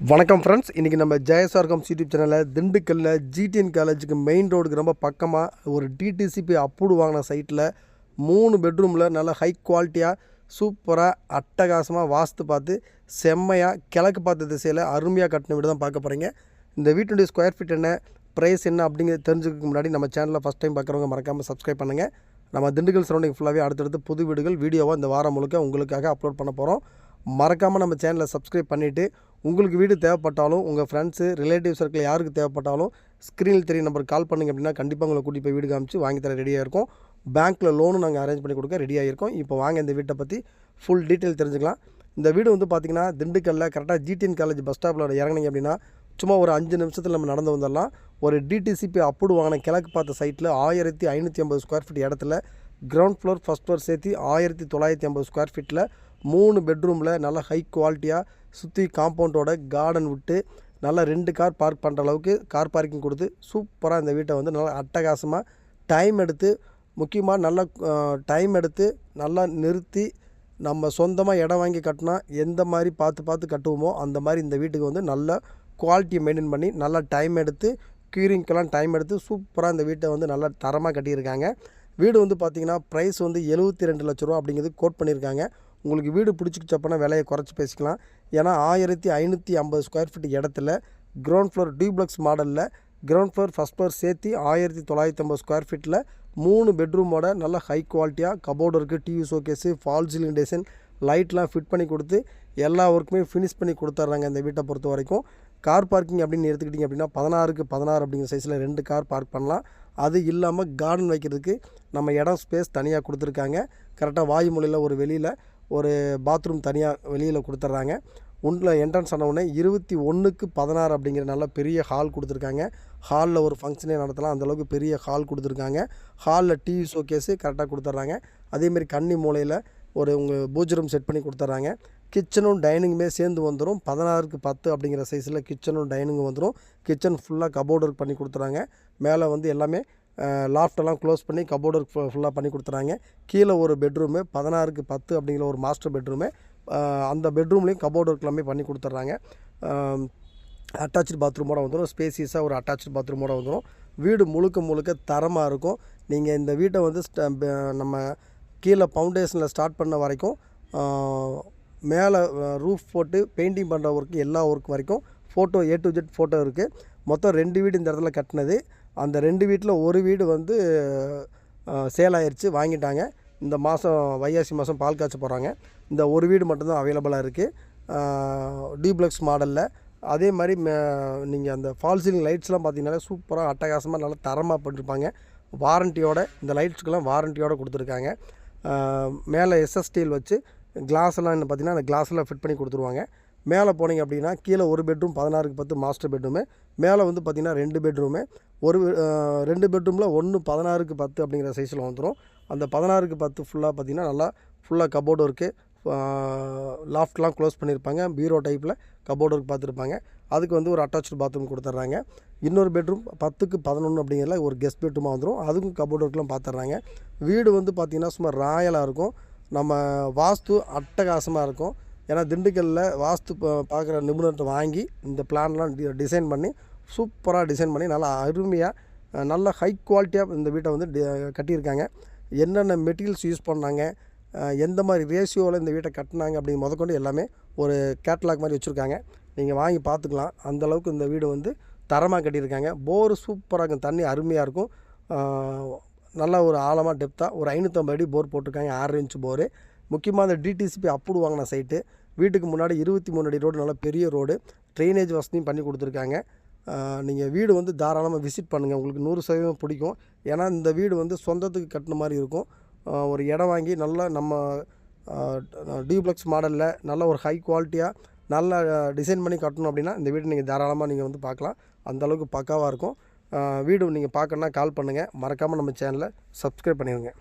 வணக்கம் ஃப்ரெண்ட்ஸ் இன்றைக்கி நம்ம ஜெயசார்கம் யூடியூப் சேனலில் திண்டுக்கல்லில் ஜிடிஎன் காலேஜுக்கு மெயின் ரோடுக்கு ரொம்ப பக்கமாக ஒரு டிடிசிபி அப்ரூவ் வாங்கின சைட்டில் மூணு பெட்ரூமில் நல்ல ஹை குவாலிட்டியாக சூப்பராக அட்டகாசமாக வாஸ்து பார்த்து செம்மையாக கிழக்கு பார்த்த திசையில் அருமையாக கட்டின வீடு தான் பார்க்க போகிறீங்க இந்த வீட்டுடைய ஸ்கொயர் ஃபீட் என்ன ப்ரைஸ் என்ன அப்படிங்கிறது தெரிஞ்சுக்க முன்னாடி நம்ம சேனலில் ஃபஸ்ட் டைம் பார்க்குறவங்க மறக்காமல் சப்ஸ்கிரைப் பண்ணுங்கள் நம்ம திண்டுக்கல் சரௌண்டிங் ஃபுல்லாகவே அடுத்தடுத்து புது வீடுகள் வீடியோவாக இந்த வாரம் முழுக்க உங்களுக்காக அப்லோட் பண்ண போகிறோம் மறக்காமல் நம்ம சேனலை சப்ஸ்கிரைப் பண்ணிவிட்டு உங்களுக்கு வீடு தேவைப்பட்டாலும் உங்கள் ஃப்ரெண்ட்ஸு ரிலேட்டிவ் சர்க்கிள் யாருக்கு தேவைப்பட்டாலும் ஸ்க்ரீனில் தெரிய நம்பருக்கு கால் பண்ணுங்க அப்படின்னா கண்டிப்பாக உங்களை கூட்டிகிட்டு போய் வீடு காமிச்சு வாங்கி தர ரெடியாக இருக்கும் பேங்க்கில் லோனும் நாங்கள் அரேஞ்ச் பண்ணி கொடுக்க ரெடியாக இருக்கோம் இப்போ வாங்க இந்த வீட்டை பற்றி ஃபுல் டீட்டெயில் தெரிஞ்சுக்கலாம். இந்த வீடு வந்து பார்த்திங்கன்னா திண்டுக்கல்லில் கரெக்டாக ஜிடிஎன் காலேஜ் பஸ் ஸ்டாப்பில் இறங்குனீங்க அப்படின்னா சும்மா ஒரு அஞ்சு நிமிஷத்தில் நம்ம நடந்து வந்துடலாம் ஒரு டிடிசிபி அப்ரூவ் வாங்கின கிழக்கு பார்த்த சைட்டில் ஆயிரத்தி ஐநூற்றி ஐம்பது ஸ்கொயர் ஃபீட் இடத்துல கிரவுண்ட் ஃப்ளோர் ஃபஸ்ட் ஃப்ளோர் சேர்த்து ஆயிரத்தி தொள்ளாயிரத்தி ஐம்பது ஸ்கொயர் ஃபீட்டில் மூணு பெட்ரூமில் நல்ல ஹை குவாலிட்டியாக சுற்றி காம்பவுண்டோட கார்டன் விட்டு நல்லா ரெண்டு கார் பார்க் பண்ணுற அளவுக்கு கார் பார்க்கிங் கொடுத்து சூப்பராக இந்த வீட்டை வந்து நல்லா அட்டகாசமாக டைம் எடுத்து முக்கியமாக நல்லா டைம் எடுத்து நல்லா நிறுத்தி நம்ம சொந்தமாக இடம் வாங்கி கட்டினா எந்த மாதிரி பார்த்து பார்த்து கட்டுவோமோ அந்த மாதிரி இந்த வீட்டுக்கு வந்து நல்ல குவாலிட்டியை மெயின்டைன் பண்ணி நல்லா டைம் எடுத்து க்யூரிங்க்கெல்லாம் டைம் எடுத்து சூப்பராக இந்த வீட்டை வந்து நல்லா தரமாக கட்டியிருக்காங்க. வீடு வந்து பார்த்திங்கன்னா ப்ரைஸ் வந்து எழுபத்தி ரெண்டு லட்ச ரூபா அப்படிங்கிறது கோட் பண்ணியிருக்காங்க. உங்களுக்கு வீடு பிடிச்சிக்கிச்சப்பனா விலையை குறைச்சி பேசிக்கலாம். ஏன்னா ஆயிரத்தி ஐநூற்றி ஐம்பது ஸ்கொயர் ஃபீட் இடத்துல கிரவுண்ட் ஃப்ளோர் டியூப்ளக்ஸ் மாடலில் கிரவுண்ட் ஃப்ளோர் ஃபஸ்ட் ஃப்ளோர் சேர்த்து ஆயிரத்தி தொள்ளாயிரத்தி ஐம்பது ஸ்கொயர் ஃபீட்டில் மூணு பெட்ரூமோட நல்ல ஹை குவாலிட்டியாக கபோர்டு இருக்குது TV showcase false ceiling design லைட்லாம் ஃபிட் பண்ணி கொடுத்து எல்லா ஒர்க்குமே ஃபினிஷ் பண்ணி கொடுத்துட்றாங்க இந்த வீட்டை பொறுத்த வரைக்கும். கார் பார்க்கிங் அப்படின்னு எடுத்துக்கிட்டிங்க அப்படின்னா பதினாறுக்கு பதினாறு அப்படிங்கிற சைஸில் ரெண்டு கார் பார்க் பண்ணலாம். அது இல்லாமல் கார்டன் வைக்கிறதுக்கு நம்ம இடம் ஸ்பேஸ் தனியாக கொடுத்துருக்காங்க. கரெக்டாக வாயு மொழியில் ஒரு வெளியில் ஒரு பாத்ரூம் தனியாக வெளியில் கொடுத்துட்றாங்க உண்டில் என்ட்ரன்ஸ் ஆன உடனே இருபத்தி ஒன்றுக்கு பதினாறு அப்படிங்கிற நல்ல பெரிய ஹால் கொடுத்துருக்காங்க. ஹாலில் ஒரு ஃபங்க்ஷனே நடத்தலாம். அந்தளவுக்கு பெரிய ஹால் கொடுத்துருக்காங்க. ஹாலில் டிவி ஷோகேஸு கரெக்டாக கொடுத்துட்றாங்க அதேமாரி கன்னி மூலையில் ஒரு உங்கள் பூஜ் ரூம் செட் பண்ணி கொடுத்துட்றாங்க கிச்சனும் டைனிங்குமே சேர்ந்து வந்துடும் பதினாறுக்கு பத்து அப்படிங்கிற சைஸில் கிச்சனும் டைனிங்கும் வந்துடும் கிச்சன் ஃபுல்லாக கபோர்டு ஒர்க் பண்ணி கொடுத்துறாங்க மேலே வந்து எல்லாமே லாஃப்டெல்லாம் க்ளோஸ் பண்ணி கபோர்டு ஒர்க் ஃபுல்லாக பண்ணி கொடுத்துறாங்க. கீழே ஒரு பெட்ரூமு பதினாறுக்கு பத்து அப்படிங்கிற ஒரு மாஸ்டர் பெட்ரூமு அந்த பெட்ரூம்லேயும் கபோர்டு ஒர்க் எல்லாமே பண்ணி கொடுத்துட்றாங்க அட்டாச்சு பாத்ரூமோட வந்துடும் ஸ்பேசியஸாக ஒரு அட்டாச்சு பாத்ரூமோட வந்துடும் வீடு முழுக்க முழுக்க தரமாக இருக்கும். நீங்கள் இந்த வீட்டை வந்து நம்ம கீழே ஃபவுண்டேஷனில் ஸ்டார்ட் பண்ண வரைக்கும் மேலே ரூஃப் போட்டு பெயிண்டிங் பண்ணுற ஒர்க்கு எல்லா ஒர்க் வரைக்கும் photo A to Z photo இருக்குது மொத்தம் ரெண்டு வீடு இந்த இடத்துல கட்டினது. அந்த ரெண்டு வீட்டில் ஒரு வீடு வந்து சேல் ஆயிடுச்சு வாங்கிட்டாங்க. இந்த மாதம் வைகாசி மாதம் பால் காய்ச்ச போகிறாங்க இந்த ஒரு வீடு மட்டும்தான் அவைலபிளாக இருக்குது டியூப்ளக்ஸ் மாடலில் அதே மாதிரி நீங்கள் அந்த ஃபால் சீலிங் லைட்ஸ்லாம் பார்த்தீங்கன்னா சூப்பராக அட்டகாசமாக நல்லா தரமாக பண்ணியிருப்பாங்க வாரண்ட்டியோட இந்த லைட்ஸுக்கெல்லாம் வாரண்டியோடு கொடுத்துருக்காங்க. மேலே எஸ்எஸ்டியில் வச்சு கிளாஸ்லாம் எல்லாம் என்ன பார்த்தீங்கன்னா அந்த கிளாஸெல்லாம் ஃபிட் பண்ணி கொடுத்துருவாங்க. மேலே போனீங்க அப்படின்னா கீழே ஒரு பெட்ரூம் பதினாறுக்கு பத்து மாஸ்டர் பெட்ரூமு மேலே வந்து பார்த்திங்கன்னா ரெண்டு பெட்ரூமு ஒரு ரெண்டு பெட்ரூமில் ஒன்று பதினாறுக்கு பத்து அப்படிங்கிற சைஸில் வந்துடும் அந்த பதினாறுக்கு பத்து ஃபுல்லாக பார்த்திங்கன்னா நல்லா ஃபுல்லாக கபோர்டு ஒர்க்கு லாஃப்ட்லாம் க்ளோஸ் பண்ணியிருப்பாங்க. பீரோ டைப்பில் கபோர்டு ஒர்க் பார்த்துருப்பாங்க. அதுக்கு வந்து ஒரு அட்டாச்சு பாத்ரூம் கொடுத்துட்றாங்க. இன்னொரு பெட்ரூம் பத்துக்கு பதினொன்று அப்படிங்கிறதுல ஒரு கெஸ்ட் பெட்ரூமாக வந்துடும் அதுக்கும் கபோர்டு ஒர்க்லாம் பார்த்துட்றாங்க. வீடு வந்து பார்த்திங்கன்னா சும்மா ராயலாக இருக்கும். நம்ம வாஸ்து அட்டகாசமாக இருக்கும். ஏன்னா திண்டுக்கல்லில் வாஸ்து பார்க்குற நிபுணர்கிட்ட வாங்கி இந்த பிளான்லாம் டிசைன் பண்ணி சூப்பராக டிசைன் பண்ணி நல்லா அருமையாக நல்ல ஹை குவாலிட்டியாக இந்த வீட்டை வந்து கட்டியிருக்காங்க. என்னென்ன மெட்டீரியல்ஸ் யூஸ் பண்ணாங்க எந்த மாதிரி ரேஷியோவில் இந்த வீட்டை கட்டினாங்க அப்படிங்க முதற்கொண்டு எல்லாமே ஒரு கேட்லாக் மாதிரி வச்சுருக்காங்க. நீங்கள் வாங்கி பார்த்துக்கலாம். அந்தளவுக்கு இந்த வீடு வந்து தரமாக கட்டியிருக்காங்க. போர் சூப்பராக இருக்கும். தண்ணி அருமையாக இருக்கும். நல்லா ஒரு ஆழமாக டெப்த்தாக ஒரு ஐநூற்றம்பது அடி போர் போட்டிருக்காங்க. ஆறு இன்ச்சு போரு முக்கியமாக அந்த டிடிசிபி அப்ரூவ் வாங்கின சைட்டு வீட்டுக்கு முன்னாடி இருபத்தி மூணு அடி ரோடு நல்லா பெரிய ரோடு ட்ரைனேஜ் வசதியும் பண்ணி கொடுத்துருக்காங்க. நீங்கள் வீடு வந்து தாராளமாக விசிட் பண்ணுங்கள் உங்களுக்கு நூறு சதவீதம் பிடிக்கும். ஏன்னா இந்த வீடு வந்து சொந்தத்துக்கு கட்டின மாதிரி இருக்கும். ஒரு இடம் வாங்கி நல்லா நம்ம டியூப்ளெக்ஸ் மாடலில் நல்ல ஒரு ஹை குவாலிட்டியாக நல்லா டிசைன் பண்ணி கட்டணும் அப்படின்னா இந்த வீடு நீங்கள் தாராளமாக நீங்கள் வந்து பார்க்கலாம். அந்தளவுக்கு பக்காவாக இருக்கும். வீடு நீங்கள் பார்க்கணுன்னா கால் பண்ணுங்கள் மறக்காமல் நம்ம சேனலை சப்ஸ்கிரைப் பண்ணிடுங்க